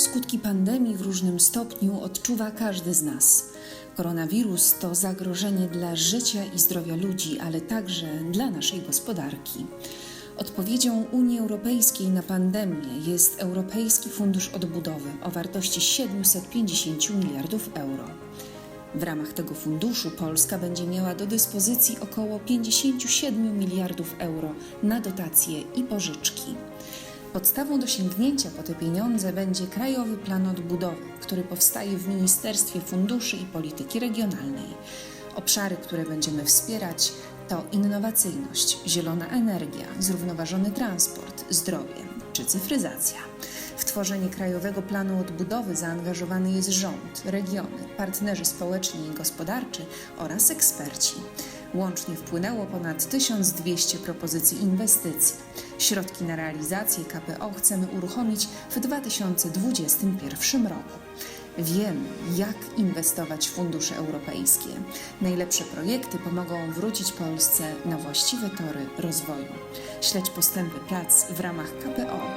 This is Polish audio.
Skutki pandemii w różnym stopniu odczuwa każdy z nas. Koronawirus to zagrożenie dla życia i zdrowia ludzi, ale także dla naszej gospodarki. Odpowiedzią Unii Europejskiej na pandemię jest Europejski Fundusz Odbudowy o wartości 750 miliardów euro. W ramach tego funduszu Polska będzie miała do dyspozycji około 57 miliardów euro na dotacje i pożyczki. Podstawą do sięgnięcia po te pieniądze będzie Krajowy Plan Odbudowy, który powstaje w Ministerstwie Funduszy i Polityki Regionalnej. Obszary, które będziemy wspierać, to innowacyjność, zielona energia, zrównoważony transport, zdrowie czy cyfryzacja. W tworzenie Krajowego Planu Odbudowy zaangażowany jest rząd, regiony, partnerzy społeczni i gospodarczy oraz eksperci. Łącznie wpłynęło ponad 1200 propozycji inwestycji. Środki na realizację KPO chcemy uruchomić w 2021 roku. Wiemy, jak inwestować w fundusze europejskie. Najlepsze projekty pomogą wrócić Polsce na właściwe tory rozwoju. Śledź postępy prac w ramach KPO.